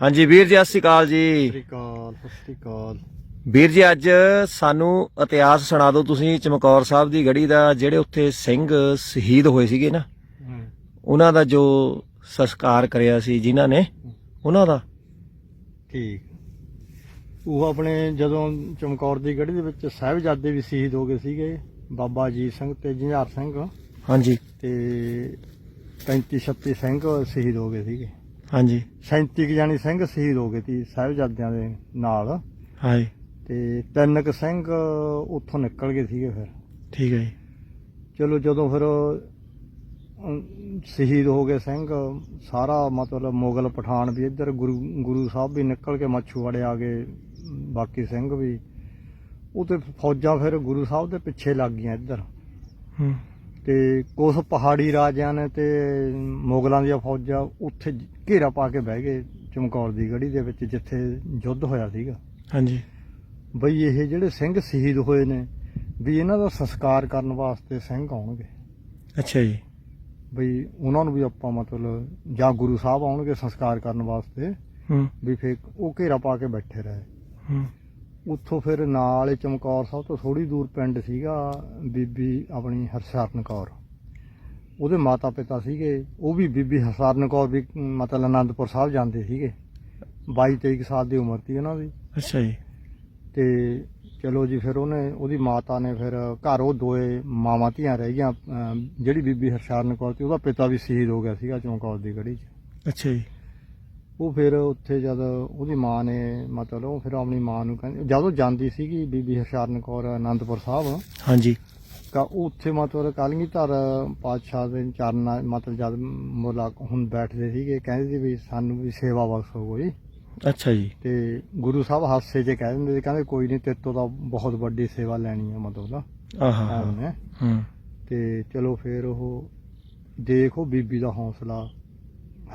ਹਾਂਜੀ ਵੀਰ ਜੀ ਸਤਿ ਸ਼੍ਰੀ ਅਕਾਲ ਜੀ। ਸ੍ਰੀ ਅਕਾਲ ਸਤਿ ਸ੍ਰੀ ਅਕਾਲ। ਵੀਰ ਜੀ ਅੱਜ ਸਾਨੂੰ ਇਤਿਹਾਸ ਸੁਣਾ ਦਿਓ ਤੁਸੀਂ ਚਮਕੌਰ ਸਾਹਿਬ ਦੀ ਗੜੀ ਦਾ ਜਿਹੜੇ ਉੱਥੇ ਸਿੰਘ ਸ਼ਹੀਦ ਹੋਏ ਸੀਗੇ ਨਾ ਉਹਨਾਂ ਦਾ ਜੋ ਸੰਸਕਾਰ ਕਰਿਆ ਸੀ ਜਿਨ੍ਹਾਂ ਨੇ ਉਹਨਾਂ ਦਾ? ਠੀਕ। ਉਹ ਆਪਣੇ ਜਦੋਂ ਚਮਕੌਰ ਦੀ ਗੜੀ ਦੇ ਵਿੱਚ ਸਾਹਿਬਜ਼ਾਦੇ ਵੀ ਸ਼ਹੀਦ ਹੋ ਗਏ ਸੀਗੇ ਬਾਬਾ ਅਜੀਤ ਸਿੰਘ ਤੇ ਜੁਝਾਰ ਸਿੰਘ। ਹਾਂਜੀ। ਤੇ 35 36 ਸਿੰਘ ਸ਼ਹੀਦ ਹੋ ਗਏ ਸੀਗੇ। ਹਾਂਜੀ। 37 ਕੁ ਜਾਨੀ ਸਿੰਘ ਸ਼ਹੀਦ ਹੋ ਗਏ ਸੀ ਸਾਹਿਬਜ਼ਾਦਿਆਂ ਦੇ ਨਾਲ। ਹਾਂਜੀ। ਤੇ ਤਿੰਨ ਕੁ ਸਿੰਘ ਉੱਥੋਂ ਨਿਕਲ ਗਏ ਸੀਗੇ ਫਿਰ। ਠੀਕ ਹੈ ਜੀ। ਚਲੋ ਜਦੋਂ ਫਿਰ ਅਮ, ਸ਼ਹੀਦ ਹੋ ਗਏ ਸਿੰਘ ਸਾਰਾ ਮਤਲਬ ਮੁਗਲ ਪਠਾਨ ਵੀ ਇੱਧਰ ਗੁਰੂ ਗੁਰੂ ਸਾਹਿਬ ਵੀ ਨਿਕਲ ਕੇ ਮੱਛੂਵਾੜੇ ਆ ਗਏ ਬਾਕੀ ਸਿੰਘ ਵੀ। ਉਹ ਤੇ ਫੌਜਾਂ ਫਿਰ ਗੁਰੂ ਸਾਹਿਬ ਦੇ ਪਿੱਛੇ ਲੱਗ ਗਈਆਂ ਇੱਧਰ। ਹੂੰ। ਤੇ ਕੁਝ ਪਹਾੜੀ ਰਾਜਿਆਂ ਨੇ ਤੇ ਮੁਗਲਾਂ ਦੀਆਂ ਫੌਜਾਂ ਉੱਥੇ ਘੇਰਾ ਪਾ ਕੇ ਬਹਿ ਗਏ ਚਮਕੌਰ ਦੀ ਗੜੀ ਦੇ ਵਿੱਚ ਜਿੱਥੇ ਯੁੱਧ ਹੋਇਆ ਸੀਗਾ। ਹਾਂਜੀ। ਬਈ ਇਹ ਜਿਹੜੇ ਸਿੰਘ ਸ਼ਹੀਦ ਹੋਏ ਨੇ ਵੀ ਇਹਨਾਂ ਦਾ ਸੰਸਕਾਰ ਕਰਨ ਵਾਸਤੇ ਸਿੰਘ ਆਉਣਗੇ। ਅੱਛਾ ਜੀ। ਬਈ ਉਹਨਾਂ ਨੂੰ ਵੀ ਆਪਾਂ ਮਤਲਬ ਜਾਂ ਗੁਰੂ ਸਾਹਿਬ ਆਉਣਗੇ ਸੰਸਕਾਰ ਕਰਨ ਵਾਸਤੇ। ਹੂੰ। ਵੀ ਫੇਰ ਉਹ ਘੇਰਾ ਪਾ ਕੇ ਬੈਠੇ ਰਹੇ। ਹੂੰ। ਉੱਥੋਂ ਫਿਰ ਨਾਲ ਚਮਕੌਰ ਸਾਹਿਬ ਤੋਂ ਥੋੜੀ ਦੂਰ ਪਿੰਡ ਸੀਗਾ ਬੀਬੀ ਆਪਣੀ ਹਰਸ਼ਰਨ ਕੌਰ। ਉਹਦੇ ਮਾਤਾ ਪਿਤਾ ਸੀਗੇ ਉਹ ਵੀ ਬੀਬੀ ਹਰਸ਼ਰਨ ਕੌਰ ਵੀ ਮਤਲਬ ਆਨੰਦਪੁਰ ਸਾਹਿਬ ਜਾਂਦੇ ਸੀਗੇ। 22 23 ਸਾਲ ਦੀ ਉਮਰ ਸੀ ਉਹਨਾਂ ਦੀ। ਅੱਛਾ ਜੀ। ਤੇ ਚਲੋ ਜੀ ਫਿਰ ਉਹਨੇ ਉਹਦੀ ਮਾਤਾ ਨੇ ਫਿਰ ਘਰ ਉਹ ਦੋਏ ਮਾਵਾਂ ਧੀਆਂ ਰਹਿ ਗਈਆਂ ਜਿਹੜੀ ਬੀਬੀ ਹਰਸ਼ਰਨ ਕੌਰ ਸੀ ਉਹਦਾ ਪਿਤਾ ਵੀ ਸ਼ਹੀਦ ਹੋ ਗਿਆ ਸੀਗਾ ਚਮਕੌਰ ਦੀ ਗੜੀ 'ਚ। ਅੱਛਾ ਜੀ। ਉਹ ਫਿਰ ਉੱਥੇ ਜਦ ਉਹਦੀ ਮਾਂ ਨੇ ਮਤਲਬ ਉਹ ਫਿਰ ਆਪਣੀ ਮਾਂ ਨੂੰ ਕਹਿੰਦੀ ਜਦੋਂ ਜਾਂਦੀ ਸੀਗੀ ਬੀਬੀ ਹਰਸ਼ਰਨ ਕੌਰ ਆਨੰਦਪੁਰ ਸਾਹਿਬ ਹਾਂਜੀ। ਤਾਂ ਉਹ ਉੱਥੇ ਮਤਲਬ ਕਲਗੀਧਰ ਪਾਤਸ਼ਾਹ ਦੇ ਚਰਨਾਂ ਮਤਲਬ ਜਦ ਮੁਲਾ ਹੁਣ ਬੈਠਦੇ ਸੀਗੇ ਕਹਿੰਦੇ ਸੀ ਵੀ ਸਾਨੂੰ ਵੀ ਸੇਵਾ ਬਖਸ਼ੋ ਕੋਈ। ਅੱਛਾ ਜੀ। ਤੇ ਗੁਰੂ ਸਾਹਿਬ ਹਾਸੇ 'ਚ ਕਹਿ ਦਿੰਦੇ ਸੀ ਕਹਿੰਦੇ ਕੋਈ ਨਹੀਂ ਤੇਰੇ ਤੋਂ ਤਾਂ ਬਹੁਤ ਵੱਡੀ ਸੇਵਾ ਲੈਣੀ ਹੈ ਮਤਲਬ ਆਹਾ। ਹੂੰ। ਤੇ ਚਲੋ ਫਿਰ ਉਹ ਦੇਖੋ ਬੀਬੀ ਦਾ ਹੌਸਲਾ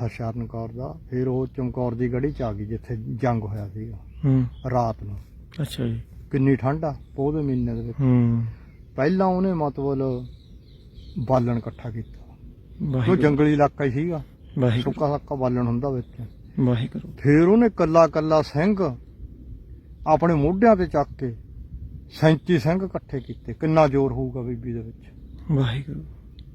ਹਰਸ਼ਰਨ ਕੌਰ ਦਾ ਫਿਰ ਉਹ ਚਮਕੌਰ ਦੀ ਗੜੀ ਚ ਆ ਗਈ ਜਿੱਥੇ ਜੰਗ ਹੋਇਆ ਸੀਗਾ ਹੂੰ। ਰਾਤ ਨੂੰ। ਅੱਛਾ ਜੀ। ਕਿੰਨੀ ਠੰਡ ਆ ਪੋਹ ਦੇ ਮਹੀਨੇ ਦੇ ਵਿੱਚ। ਹੂੰ। ਪਹਿਲਾਂ ਉਹਨੇ ਮਤਲਬ ਬਾਲਣ ਇਕੱਠਾ ਕੀਤਾ। ਉਹ ਵਾਹਿਗੁਰੂ। ਜੰਗਲੀ ਇਲਾਕਾ ਹੀ ਸੀਗਾ। ਵਾਹਿਗੁਰੂ। ਸੁੱਕਾ ਸੱਕਾ ਬਾਲਣ ਹੁੰਦਾ ਵਿੱਚ। ਵਾਹਿਗੁਰੂ। ਫਿਰ ਉਹਨੇ ਕੱਲਾ ਕੱਲਾ ਸਿੰਘ ਆਪਣੇ ਮੋਢਿਆਂ ਤੇ ਚੱਕ ਕੇ 37 ਸਿੰਘ ਇਕੱਠੇ ਕੀਤੇ। ਕਿੰਨਾ ਜ਼ੋਰ ਹੋਊਗਾ ਬੀਬੀ ਦੇ ਵਿੱਚ। ਵਾਹਿਗੁਰੂ।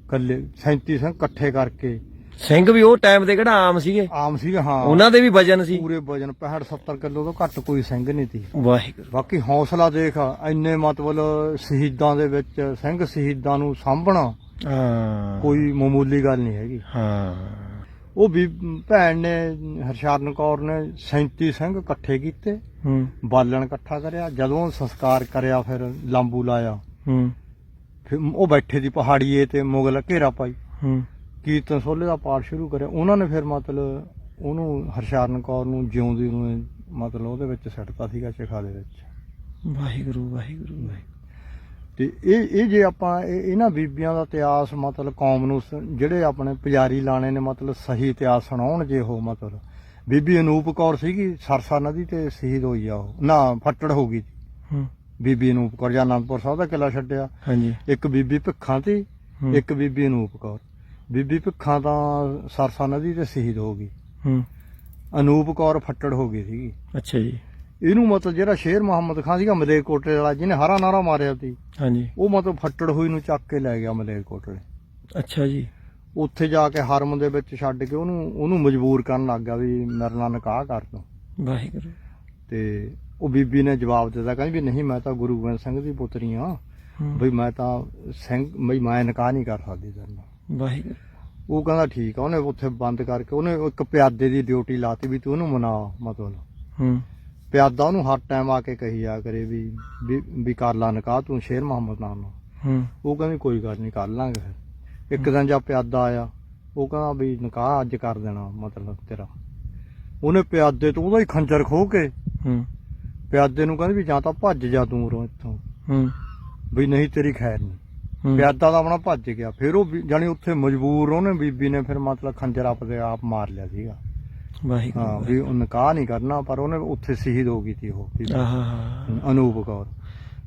ਕੱਲੇ 37 ਸਿੰਘ ਇਕੱਠੇ ਕਰਕੇ ਸਿੰਘ ਵੀ ਉਹ ਟਾਈਮ ਤੇ ਕਿਹੜਾ ਆਮ ਸੀਗੇ? ਆਮ ਸੀਗਾ ਹਾਂ। ਉਹਨਾਂ ਦੇ ਵੀ ਵਜਨ ਸੀ। ਪੂਰੇ ਵਜਨ 65 70 ਕਿਲੋ ਤੋਂ ਘੱਟ ਕੋਈ ਸਿੰਘ ਨਹੀਂ ਸੀ। ਵਾਹਿਗੁਰੂ। ਬਾਕੀ ਹੌਸਲਾ ਦੇਖ ਇੰਨੇ ਮਤਲਬ ਸ਼ਹੀਦਾਂ ਦੇ ਵਿੱਚ ਸਿੰਘ ਸ਼ਹੀਦਾਂ ਨੂੰ ਸਾਂਭਣਾ ਹਾਂ। ਕੋਈ ਮਾਮੂਲੀ ਗੱਲ ਨਹੀਂ ਹੈਗੀ। ਹਾਂ। ਉਹ ਵੀ ਭੈਣ ਨੇ ਹਰਸ਼ਰਨ ਕੌਰ ਨੇ 37 ਸਿੰਘ ਇਕੱਠੇ ਕੀਤੇ। ਹੂੰ। ਬਾਲਣ ਇਕੱਠਾ ਕਰਿਆ। ਜਦੋਂ ਸੰਸਕਾਰ ਕਰਿਆ ਫਿਰ ਲਾਂਬੂ ਲਾਇਆ। ਹੂੰ। ਫਿਰ ਉਹ ਬੈਠੇ ਦੀ ਪਹਾੜੀਏ ਤੇ ਮੁਗਲ ਘੇਰਾ ਪਾਈ। ਹੂੰ। ਕੀਰਤਨ ਸੋਲੇ ਦਾ ਪਾਠ ਸ਼ੁਰੂ ਕਰਿਆ। ਉਹਨਾਂ ਨੇ ਫਿਰ ਮਤਲਬ ਉਹਨੂੰ ਹਰਸ਼ਰਨ ਕੌਰ ਨੂੰ ਜਿਉਂਦੀ ਨੂੰ ਮਤਲਬ ਉਹਦੇ ਵਿੱਚ ਸੱਟਤਾ ਸੀਗਾ ਚਿਖਾ ਦੇ ਵਿੱਚ। ਵਾਹਿਗੁਰੂ ਵਾਹਿਗੁਰੂ ਵਾਹਿਗੁਰੂ। ਤੇ ਇਹ ਇਹ ਜੇ ਆਪਾਂ ਇਹ- ਇਹਨਾਂ ਬੀਬੀਆਂ ਦਾ ਇਤਿਹਾਸ ਮਤਲਬ ਕੌਮ ਨੂੰ ਸ- ਜਿਹੜੇ ਆਪਣੇ ਪੁਜਾਰੀ ਲਾਣੇ ਨੇ ਮਤਲਬ ਸਹੀ ਇਤਿਹਾਸ ਸੁਣਾਉਣ ਜੇ ਉਹ ਮਤਲਬ। ਬੀਬੀ ਅਨੂਪ ਕੌਰ ਸੀਗੀ ਸਰਸਾ ਨਦੀ ਤੇ ਸ਼ਹੀਦ ਹੋਈ ਆ ਉਹ। ਨਾ ਫੱਟੜ ਹੋ ਗਈ ਹੂੰ। ਬੀਬੀ ਅਨੂਪ ਕੌਰ ਜਾਂ ਅਨੰਦਪੁਰ ਸਾਹਿਬ ਦਾ ਕਿਲਾ ਛੱਡਿਆ। ਹਾਂਜੀ। ਇੱਕ ਬੀਬੀ ਭਿੱਖਾਂ ਤੇ ਹੂੰ। ਇੱਕ ਬੀਬੀ ਅਨੂਪ ਕੌਰ। ਬੀਬੀ ਭਿੱਖਾਂ ਤਾਂ ਸਰਸਾ ਨਦੀ ਤੇ ਸ਼ਹੀਦ ਹੋ ਗਈ। ਹੂੰ। ਅਨੂਪ ਕੌਰ ਫੱਟੜ ਹੋ ਗਈ ਸੀਗੀ। ਅੱਛਾ ਜੀ। ਇਹਨੂੰ ਮਤਲਬ ਜਿਹੜਾ ਸ਼ੇਰ ਮੁਹੰਮਦ ਖਾਨ ਸੀਗਾ ਮਲੇਰਕੋਟਲੇ ਵਾਲਾ ਜਿਹਨੇ ਹਰਾ ਨਾਰਾ ਮਾਰਿਆ ਸੀ ਹਾਂਜੀ। ਉਹ ਮਤਲਬ ਫੱਟੜ ਹੋਈ ਨੂੰ ਚੱਕ ਕੇ ਲੈ ਗਿਆ ਮਲੇਰਕੋਟਲੇ। ਅੱਛਾ ਜੀ। ਉੱਥੇ ਜਾ ਕੇ ਹਰਮ ਦੇ ਵਿੱਚ ਛੱਡ ਕੇ ਉਹਨੂੰ ਉਹਨੂੰ ਮਜਬੂਰ ਕਰਨ ਲੱਗ ਗਿਆ ਵੀ ਮੇਰੇ ਨਾਲ ਨਿਕਾਹ ਕਰ ਦੋ ਵਾਹਿਗੁਰੂ। ਤੇ ਉਹ ਬੀਬੀ ਨੇ ਜਵਾਬ ਦਿੱਤਾ ਕਹਿੰਦੀ ਵੀ ਨਹੀਂ ਮੈਂ ਤਾਂ ਗੁਰੂ ਗੋਬਿੰਦ ਸਿੰਘ ਦੀ ਪੁੱਤਰੀ ਆ ਹੂੰ। ਬਈ ਮੈਂ ਤਾਂ ਸਿੰਘ ਬਈ ਮੈਂ ਨਿਕਾਹ ਨਹੀਂ ਕਰ ਸਕਦੀ ਤੇਰੇ ਨਾਲ। ਵਾਹਿਗੁਰੂ। ਉਹ ਕਹਿੰਦਾ ਠੀਕ ਆ ਉਹਨੇ ਉੱਥੇ ਬੰਦ ਕਰਕੇ ਉਹਨੇ ਇੱਕ ਪਿਆਦੇ ਦੀ ਡਿਊਟੀ ਲਾਤੀ ਵੀ ਤੂੰ ਉਹਨੂੰ ਮਨਾ ਮਤਲਬ। ਹੂੰ। ਪਿਆਦਾ ਉਹਨੂੰ ਹਰ ਟਾਈਮ ਆ ਕੇ ਕਹੀ ਜਾ ਕਰੇ ਵੀ ਵੀ- ਵੀ ਕਰ ਲਾ ਨਿਕਾਹ ਤੂੰ ਸ਼ੇਰ ਮੁਹੰਮਦ ਨਾਲ ਨਾਲ ਹੂੰ। ਉਹ ਕਹਿੰਦੀ ਕੋਈ ਗੱਲ ਨਹੀਂ ਕਰ ਲਾਂਗੇ ਫਿਰ। ਇੱਕ ਦਿਨ ਜਦ ਪਿਆਦਾ ਆਇਆ ਉਹ ਕਹਿੰਦਾ ਵੀ ਨਿਕਾਹ ਅੱਜ ਕਰ ਦੇਣਾ ਮਤਲਬ ਤੇਰਾ। ਉਹਨੇ ਪਿਆਦੇ ਤੋਂ ਉਹਦਾ ਹੀ ਖੰਜਰ ਖੋ ਕੇ ਹੂੰ। ਪਿਆਦੇ ਨੂੰ ਕਹਿੰਦੀ ਵੀ ਜਾਂ ਤਾਂ ਭੱਜ ਜਾ ਦੂਰੋਂ ਇੱਥੋਂ। ਹੂੰ। ਵੀ ਨਹੀਂ ਤੇਰੀ ਖੈਰ ਨਹੀਂ। ਪਿਆਦਾ ਤਾਂ ਆਪਣਾ ਭੱਜ ਗਿਆ। ਫਿਰ ਉਹ ਜਾਣੀ ਉੱਥੇ ਮਜਬੂਰ ਉਹਨੇ ਬੀਬੀ ਨੇ ਫਿਰ ਮਤਲਬ ਖੰਜਰ ਆਪਦੇ ਆਪ ਮਾਰ ਲਿਆ ਸੀਗਾ। ਹਾਂ ਵਾਹਿਗੁਰੂ ਵੀ ਉਹ ਨਿਕਾਹ ਨਹੀਂ ਕਰਨਾ ਪਰ ਉਹਨੇ ਉੱਥੇ ਸ਼ਹੀਦ ਹੋ ਗਈ ਸੀ ਉਹ ਅਨੂਪ ਕੌਰ।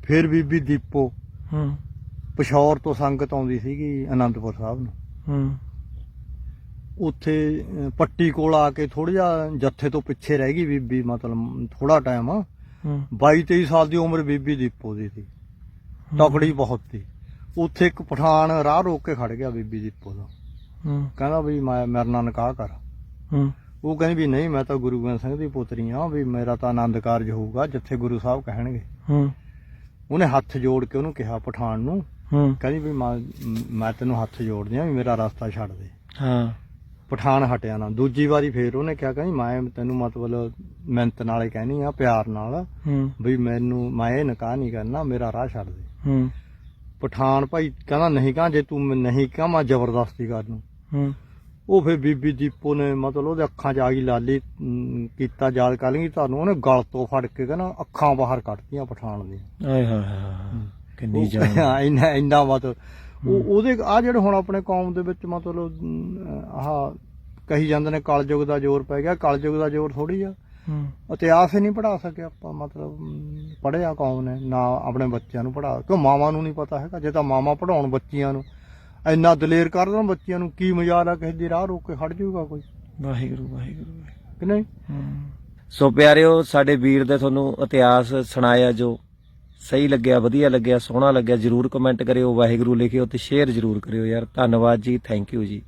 ਫਿਰ ਬੀਬੀ ਦੀਪੋ ਹੂੰ। ਪਸ਼ੌਰ ਤੋਂ ਸੰਗਤ ਆਉਂਦੀ ਸੀਗੀ ਆਨੰਦਪੁਰ ਸਾਹਿਬ ਨੂੰ। ਹੂੰ। ਉੱਥੇ ਪੱਟੀ ਕੋਲ ਆ ਕੇ ਥੋੜਾ ਜਿਹਾ ਜੱਥੇ ਤੋਂ ਪਿੱਛੇ ਰਹਿ ਗਈ ਬੀਬੀ ਮਤਲਬ ਥੋੜਾ ਟਾਈਮ। ਹੂੰ। 22 23 ਸਾਲ ਦੀ ਉਮਰ ਬੀਬੀ ਦੀਪੋ ਦੀ ਸੀ। ਤਕੜੀ ਬਹੁਤ ਸੀ। ਉੱਥੇ ਇੱਕ ਪਠਾਨ ਰਾਹ ਰੋਕ ਕੇ ਖੜ ਗਿਆ ਬੀਬੀ ਦੀਪੋ ਦਾ। ਹੂੰ। ਕਹਿੰਦਾ ਵੀ ਮੈਂ ਮੇਰੇ ਨਾਲ ਨਿਕਾਹ ਕਰ। ਹੂੰ। ਉਹ ਕਹਿੰਦੀ ਵੀ ਨਹੀਂ ਮੈਂ ਤਾਂ ਗੁਰੂ ਗੋਬਿੰਦ ਸਿੰਘ ਦੀ ਪੁੱਤਰੀ ਆ ਵੀ ਮੇਰਾ ਤਾਂ ਆਨੰਦ ਕਾਰਜ ਹੋਊਗਾ ਜਿੱਥੇ ਗੁਰੂ ਸਾਹਿਬ ਕਹਿਣਗੇ। ਹੂੰ। ਉਹਨੇ ਹੱਥ ਜੋੜ ਕੇ ਉਹਨੂੰ ਕਿਹਾ ਪਠਾਨ ਨੂੰ ਹੂੰ। ਕਹਿੰਦੀ ਵੀ ਮੈਂ ਮੈਂ ਤੈਨੂੰ ਹੱਥ ਜੋੜਦੀ ਆ ਵੀ ਮੇਰਾ ਰਸਤਾ ਛੱਡ ਦੇ। ਹਾਂ। ਪਠਾਨ ਹਟਿਆ ਨਾ। ਦੂਜੀ ਵਾਰੀ ਫੇਰ ਉਹਨੇ ਕਿਹਾ ਕਹਿੰਦੀ ਮੈਂ ਤੈਨੂੰ ਮਤਲਬ ਮਿਹਨਤ ਨਾਲੇ ਕਹਿਣੀ ਆ ਪਿਆਰ ਨਾਲ ਹੂੰ। ਵੀ ਮੈਨੂੰ ਮੈਂ ਇਹ ਨਿਕਾਹ ਨਹੀਂ ਕਰਨਾ ਮੇਰਾ ਰਾਹ ਛੱਡ ਦੇ। ਹੂੰ। ਪਠਾਨ ਭਾਈ ਕਹਿੰਦਾ ਨਹੀਂ ਕਹਾਂ ਜੇ ਤੂੰ ਮੈਂ ਨਹੀਂ ਕਹਾਂ ਮੈਂ ਜ਼ਬਰਦਸਤੀ ਕਰ ਹੂੰ। ਉਹ ਫਿਰ ਬੀਬੀ ਦੀਪੋ ਨੇ ਮਤਲਬ ਉਹਦੇ ਅੱਖਾਂ 'ਚ ਆ ਗਈ ਲਾਲੀ ਅਮ, ਕੀਤਾ ਯਾਦ ਕਰ ਲਈ ਤੁਹਾਨੂੰ ਉਹਨੇ ਗਲ ਤੋਂ ਫੜ ਕੇ ਕਹਿੰਦਾ ਅੱਖਾਂ ਬਾਹਰ ਕੱਢਤੀਆਂ ਪਠਾਨ ਦੀਆਂ। ਆਏ ਹਾਏ ਹਾਏ ਹਾਏ। ਕਿੰਨੀ ਜਾਨ। ਇੰਨਾ ਇੰਨਾ ਮਤਲਬ ਉਹ ਉਹਦੇ ਆ ਜਿਹੜੇ ਹੁਣ ਆਪਣੇ ਕੌਮ ਦੇ ਵਿੱਚ ਮਤਲਬ ਅਮ, ਆਹ ਕਹੀ ਜਾਂਦੇ ਨੇ ਕਲਯੁਗ ਦਾ ਜ਼ੋਰ ਪੈ ਗਿਆ ਕਲਯੁਗ ਦਾ ਜ਼ੋਰ ਥੋੜੀ ਆ। ਇਤਿਹਾਸ ਹੀ ਨਹੀਂ ਪੜਾ ਸਕੇ ਆਪਾਂ ਮਤਲਬ ਅਮ, ਪੜ੍ਹਿਆ ਕੌਮ ਨੇ ਨਾ ਆਪਣੇ ਬੱਚਿਆਂ ਨੂੰ ਪੜਾ ਕਿਉਂ ਮਾਵਾਂ ਨੂੰ ਨਹੀਂ ਪਤਾ ਹੈਗਾ? ਜੇ ਤਾਂ ਮਾਵਾਂ ਪੜਾਉਣ ਬੱਚੀਆਂ ਨੂੰ ਇੰਨਾ ਦਲੇਰ ਕਰ ਦੇਣ ਬੱਚਿਆਂ ਨੂੰ ਕੀ ਮਜ਼ਾਕ ਆ ਕਿਸੇ ਦੀ ਰਾਹ ਰੋਕ ਕੇ ਖੜ ਜਾਊਗਾ ਕੋਈ? ਵਾਹਿਗੁਰੂ ਵਾਹਿਗੁਰੂ। ਵਾਹਿਗੁਰੂ। ਕਿ ਨਹੀਂ? ਸੋ ਪਿਆਰਿਓ ਸਾਡੇ ਵੀਰ ਦੇ ਤੁਹਾਨੂੰ ਇਤਿਹਾਸ ਸੁਣਾਇਆ ਜੋ ਸਹੀ ਲੱਗਿਆ ਵਧੀਆ ਲੱਗਿਆ ਸੋਹਣਾ ਲੱਗਿਆ ਜਰੂਰ ਕਮੈਂਟ ਕਰਿਓ ਵਾਹਿਗੁਰੂ ਲਿਖਿਓ ਤੇ ਸ਼ੇਅਰ ਜਰੂਰ ਕਰਿਓ ਯਾਰ। ਧੰਨਵਾਦ ਜੀ ਥੈਂਕ ਯੂ ਜੀ।